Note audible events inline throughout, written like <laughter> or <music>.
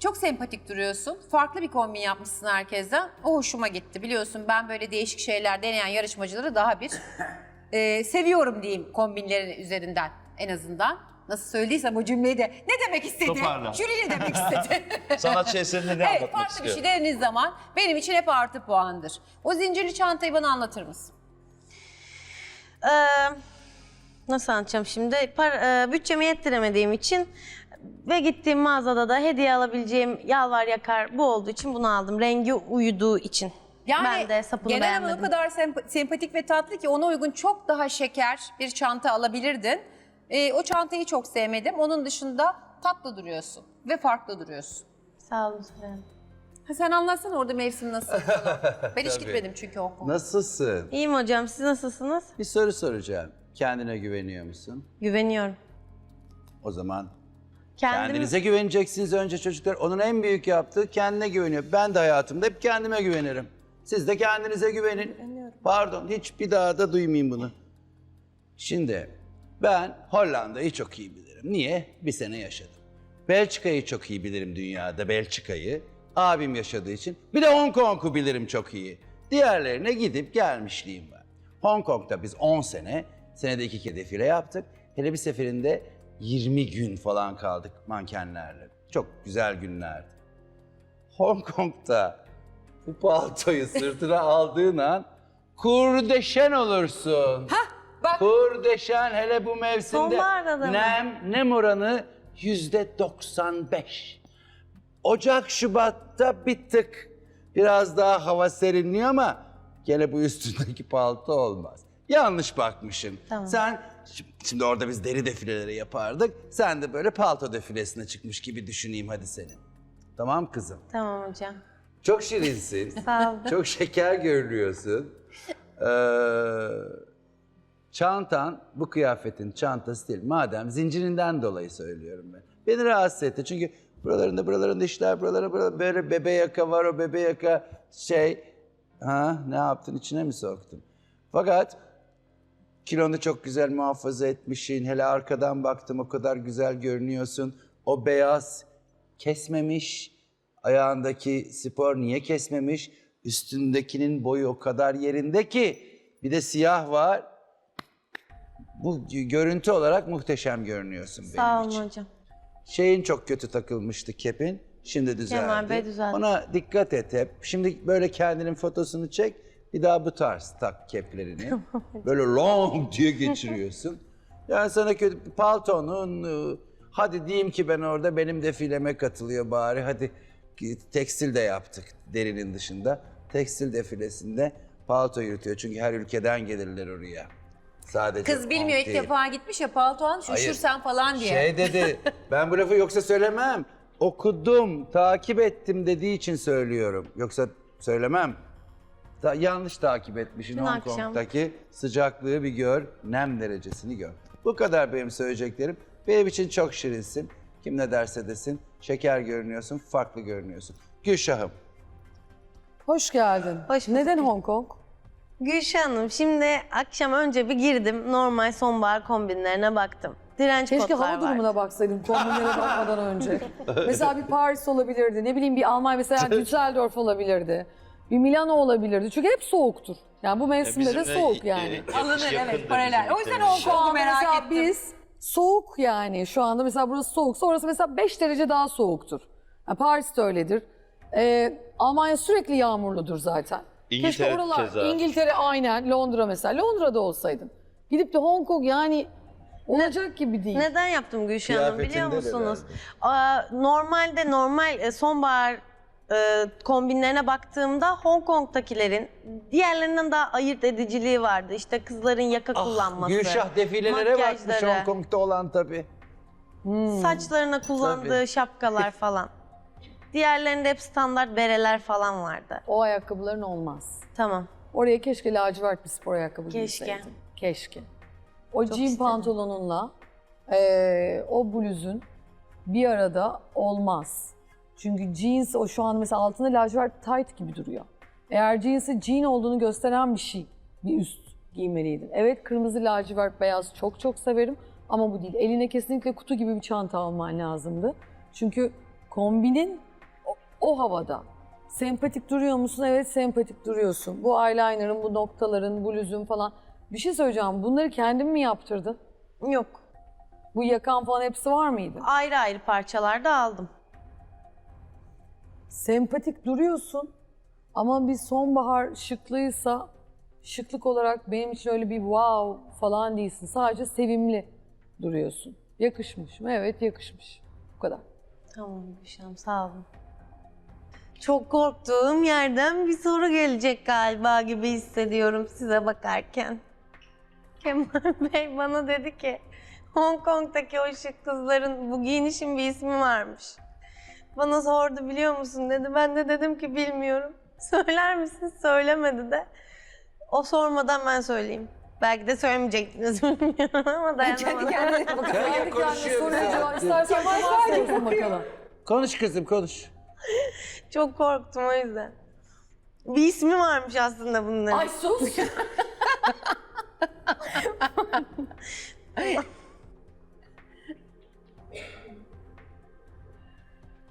Çok sempatik duruyorsun. Farklı bir kombin yapmışsın herkesten. O hoşuma gitti. Biliyorsun ben böyle değişik şeyler deneyen yarışmacıları daha bir e, seviyorum diyeyim kombinlerin üzerinden en azından. Nasıl söylediysem o cümleyi de ne demek istedi? Toparla. Jüri ne demek <laughs> istedi? Sanatçı eserinde ne evet anlatmak farklı bir şey denediğiniz zaman benim için hep artı puandır. O zincirli çantayı bana anlatır mısın? Ee, nasıl anlatacağım şimdi? Par, e, bütçemi yettiremediğim için ve gittiğim mağazada da hediye alabileceğim yalvar yakar bu olduğu için bunu aldım. Rengi uyuduğu için. ben de sapını genel beğenmedim. anlamda o kadar semp- sempatik ve tatlı ki ona uygun çok daha şeker bir çanta alabilirdin. Ee, o çantayı çok sevmedim. Onun dışında tatlı duruyorsun ve farklı duruyorsun. Sağ olun. Ha, sen anlatsana orada mevsim nasıl? <laughs> ben hiç gitmedim çünkü Kong'a. Nasılsın? İyiyim hocam siz nasılsınız? Bir soru soracağım. Kendine güveniyor musun? Güveniyorum. O zaman Kendim, kendinize güveneceksiniz önce çocuklar. Onun en büyük yaptığı kendine güveniyor. Ben de hayatımda hep kendime güvenirim. Siz de kendinize güvenin. Pardon hiç bir daha da duymayayım bunu. Şimdi ben Hollanda'yı çok iyi bilirim. Niye? Bir sene yaşadım. Belçika'yı çok iyi bilirim dünyada, Belçika'yı. Abim yaşadığı için. Bir de Hong Kong'u bilirim çok iyi. Diğerlerine gidip gelmişliğim var. Hong Kong'da biz 10 sene, senede iki kere defile yaptık. Hele bir seferinde 20 gün falan kaldık mankenlerle. Çok güzel günlerdi. Hong Kong'da bu paltoyu <laughs> sırtına aldığın an kurdeşen olursun. bak. Kurdeşen hele bu mevsimde Sonbaharda da mı? nem, nem oranı yüzde 95. Ocak, Şubat'ta bir tık biraz daha hava serinliyor ama gene bu üstündeki palto olmaz. Yanlış bakmışsın. Tamam. Sen şimdi, şimdi orada biz deri defileleri yapardık. Sen de böyle palto defilesine çıkmış gibi düşüneyim hadi seni. Tamam kızım. Tamam hocam. Çok şirinsin. <laughs> Sağ olun. Çok şeker görünüyorsun. Ee, çantan, bu kıyafetin çantası değil. Madem zincirinden dolayı söylüyorum ben. Beni rahatsız etti çünkü buralarında buralarında işler, buralara buralara böyle bebe yaka var o bebe yaka şey. Ha ne yaptın içine mi soktun? Fakat kilonu çok güzel muhafaza etmişsin. Hele arkadan baktım o kadar güzel görünüyorsun. O beyaz kesmemiş. Ayağındaki spor niye kesmemiş? Üstündekinin boyu o kadar yerinde ki. Bir de siyah var. Bu görüntü olarak muhteşem görünüyorsun benim Sağ için. olun hocam. Şeyin çok kötü takılmıştı kepin. Şimdi düzeldi. Kemal Bey düzeltti. Ona dikkat et hep. Şimdi böyle kendinin fotosunu çek. Bir daha bu tarz tak keplerini. <laughs> böyle long diye geçiriyorsun. Yani sana kötü paltonun e, hadi diyeyim ki ben orada benim defileme katılıyor bari. Hadi tekstil de yaptık derinin dışında. Tekstil defilesinde palto yürütüyor. Çünkü her ülkeden gelirler oraya. Sadece Kız bilmiyor ilk değil. defa gitmiş ya paltoğan şuşursan falan diye. Şey dedi, <laughs> ben bu lafı yoksa söylemem. Okudum, takip ettim dediği için söylüyorum. Yoksa söylemem. Ta- yanlış takip etmişsin Dün Hong akşam. Kong'daki sıcaklığı bir gör, nem derecesini gör. Bu kadar benim söyleyeceklerim. Benim için çok şirinsin. Kim ne derse desin. Şeker görünüyorsun, farklı görünüyorsun. Gülşah'ım. Hoş geldin. Hoş bulduk. Neden Hong Kong? Gülşah Hanım şimdi akşam önce bir girdim normal sonbahar kombinlerine baktım. Direnç Keşke kotlar hava durumuna vardı. baksaydın kombinlere bakmadan önce. <laughs> mesela bir Paris olabilirdi. Ne bileyim bir Almanya mesela Düsseldorf olabilirdi. Bir Milano olabilirdi. Çünkü hep soğuktur. Yani bu mevsimde de soğuk yani. Alınır evet paralel. O yüzden Hong Kong'u merak mesela ettim. biz soğuk yani. Şu anda mesela burası soğuksa orası mesela 5 derece daha soğuktur. Yani Paris de öyledir. Ee, Almanya sürekli yağmurludur zaten. İngiltere Keşke oralar, keza. İngiltere aynen, Londra mesela. Londra'da olsaydın. Gidip de Hong Kong yani olacak gibi değil. Neden yaptım Gülşah Hanım biliyor Kıyafetinde de musunuz? Aa, normalde normal e, sonbahar e, kombinlerine baktığımda Hong Kong'takilerin diğerlerinden daha ayırt ediciliği vardı. İşte kızların yaka kullanması. Ah, Gülşah defilelere bakmış makyajları, Hong Kong'da olan tabii. Saçlarına kullandığı Tabii. şapkalar <laughs> falan. Diğerlerinde hep standart bereler falan vardı. O ayakkabıların olmaz. Tamam. Oraya keşke lacivert bir spor ayakkabı Keşke. giyseydin. Keşke. O jean isterim. pantolonunla eee, o bluzun bir arada olmaz. Çünkü jeans o şu an mesela altında lacivert tight gibi duruyor. Eğer jeans'i jean olduğunu gösteren bir şey, bir üst giymeliydin. Evet kırmızı, lacivert, beyaz çok çok severim ama bu değil. Eline kesinlikle kutu gibi bir çanta alman lazımdı. Çünkü kombinin o havada sempatik duruyor musun? Evet sempatik duruyorsun. Bu eyeliner'ın, bu noktaların, bu bluzun falan. Bir şey söyleyeceğim. Bunları kendin mi yaptırdın? Yok. Bu yakan falan hepsi var mıydı? Ayrı ayrı parçalarda aldım. Sempatik duruyorsun ama bir sonbahar şıklıysa şıklık olarak benim için öyle bir wow falan değilsin. Sadece sevimli duruyorsun. Yakışmış mı? Evet yakışmış. Bu kadar. Tamam Gülşen sağ olun. Çok korktuğum yerden bir soru gelecek galiba gibi hissediyorum size bakarken. <laughs> Kemal Bey bana dedi ki Hong Kong'daki o şık kızların bu giyinişin bir ismi varmış. Bana sordu biliyor musun dedi. Ben de dedim ki bilmiyorum. <laughs> Söyler misin? Söylemedi de. O sormadan ben söyleyeyim. Belki de söylemeyecektiniz <laughs> bilmiyorum ama dayanamadım. Kendi Kendi kendine konuşuyor bir cevap. saattir. İstersen Kemal sorsun bakalım. Konuş kızım konuş. <laughs> Çok korktum o yüzden. Bir ismi varmış aslında bunların. Ay sus.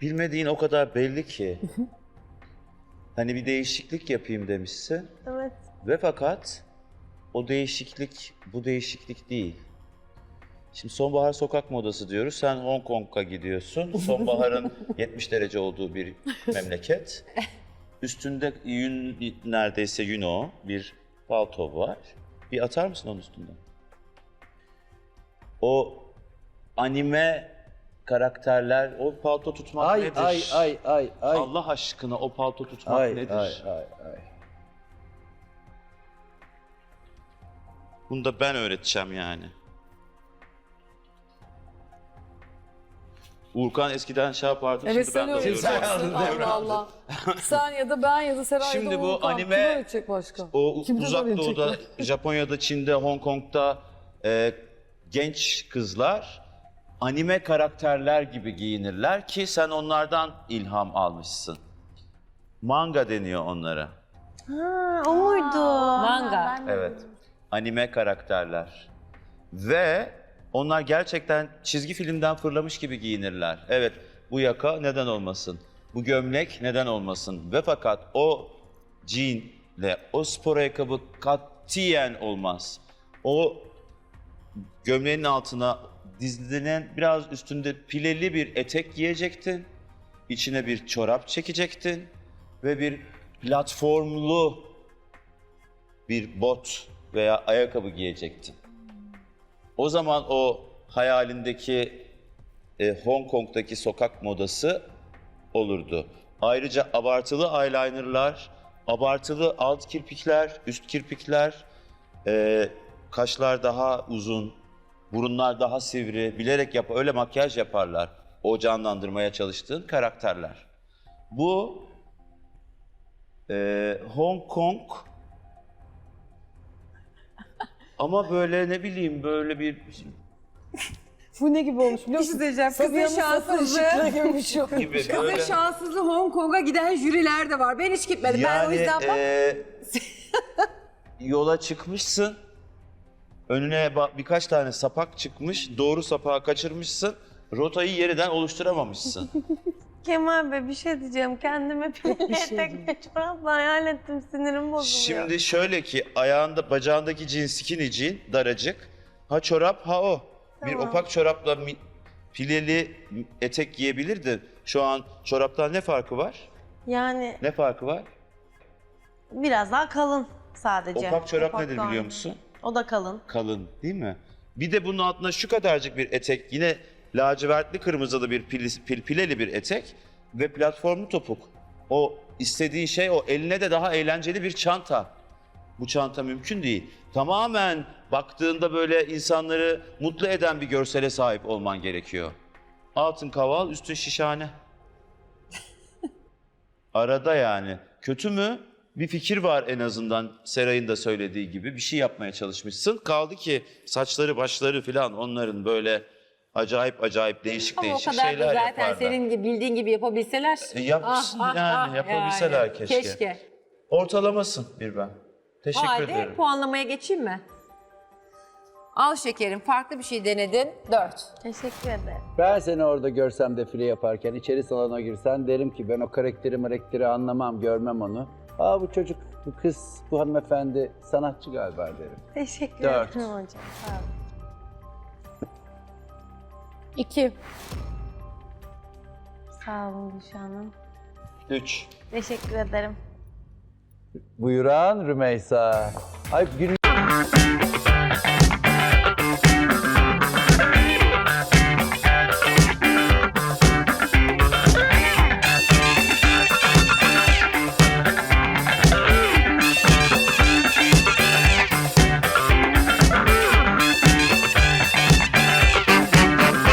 Bilmediğin o kadar belli ki. hani bir değişiklik yapayım demişsin. Evet. Ve fakat o değişiklik bu değişiklik değil. Şimdi sonbahar sokak modası diyoruz. Sen Hong Kong'a gidiyorsun. <laughs> Sonbaharın 70 derece olduğu bir memleket. <laughs> Üstünde yün, neredeyse yün o. Bir palto var. Bir atar mısın onun üstünden? O anime karakterler, o palto tutmak Ay nedir? ay ay ay ay. Allah aşkına o palto tutmak Ay nedir? ay ay ay. Bunu da ben öğreteceğim yani. Urkan eskiden şey yapardı, Evet şimdi ben de öğretiyorum. Allah Allah. Sen ya da ben ya da Seray Şimdi ya da bu Volkan. anime- Kim öğretecek başka? O Kim uzak öğretecek doğuda? Japonya'da, Çin'de, Hong Kong'da e, genç kızlar anime karakterler gibi giyinirler ki sen onlardan ilham almışsın. Manga deniyor onlara. Ha, o muydu? Manga. Evet. Anime karakterler. Ve onlar gerçekten çizgi filmden fırlamış gibi giyinirler. Evet, bu yaka neden olmasın? Bu gömlek neden olmasın? Ve fakat o jeanle o spor ayakkabı katiyen olmaz. O gömleğin altına dizlinin biraz üstünde pileli bir etek giyecektin. İçine bir çorap çekecektin ve bir platformlu bir bot veya ayakkabı giyecektin. O zaman o hayalindeki e, Hong Kong'daki sokak modası olurdu. Ayrıca abartılı eyelinerlar, abartılı alt kirpikler, üst kirpikler, e, kaşlar daha uzun, burunlar daha sivri, bilerek yap öyle makyaj yaparlar. O canlandırmaya çalıştığın karakterler. Bu e, Hong Kong ama böyle ne bileyim böyle bir <laughs> Bu ne gibi olmuş biliyor musun? diyeceğim. Sabiha Mustafa ışıklı gibi bir şey <laughs> olmuş. gibi böyle. şanssızlı Hong Kong'a giden jüriler de var. Ben hiç gitmedim. ben o yüzden bak- e, yola çıkmışsın. Önüne birkaç tane sapak çıkmış. Doğru sapağı kaçırmışsın. Rotayı yeniden oluşturamamışsın. <laughs> Kemal Bey bir şey diyeceğim. Kendimi pilli etek ve çorapla hayal ettim. Sinirim bozuluyor. Şimdi şöyle ki ayağında bacağındaki jeans skinny jean daracık. Ha çorap ha o. Bir Tamam. opak çorapla mi- pileli etek giyebilirdi. Şu an çoraptan ne farkı var? Yani Ne farkı var? biraz daha kalın sadece. Opak çorap Opak nedir biliyor musun? O da kalın. kalın değil mi? Bir de bunun altına şu kadarcık bir etek, yine lacivertli kırmızılı bir pil, pil- pileli bir etek ve platformlu topuk. O istediğin şey o. Eline de daha eğlenceli bir çanta. Bu çanta mümkün değil. Tamamen baktığında böyle insanları mutlu eden bir görsele sahip olman gerekiyor. Altın kaval, üstün şişhane. <laughs> Arada yani. Kötü mü? Bir fikir var en azından Seray'ın da söylediği gibi. Bir şey yapmaya çalışmışsın. Kaldı ki saçları başları falan onların böyle acayip acayip değişik Ama o değişik kadar da şeyler zaten yaparlar. senin gibi bildiğin gibi yapabilseler. E, yapsın yani, yapabilseler keşke. Keşke. Ortalamasın bir ben. O Teşekkür halde ederim. puanlamaya geçeyim mi? Al şekerim farklı bir şey denedin. 4. Teşekkür ederim. Ben seni orada görsem defile yaparken içeri salona girsen derim ki ben o karakteri marakteri anlamam, görmem onu. Aa bu çocuk, bu kız, bu hanımefendi sanatçı galiba derim. Teşekkür Dört. ederim hocam. Sağ olun. 2. Sağ olun Gülşah Hanım. 3. Teşekkür ederim. Buyuran Rümeysa. Ay gün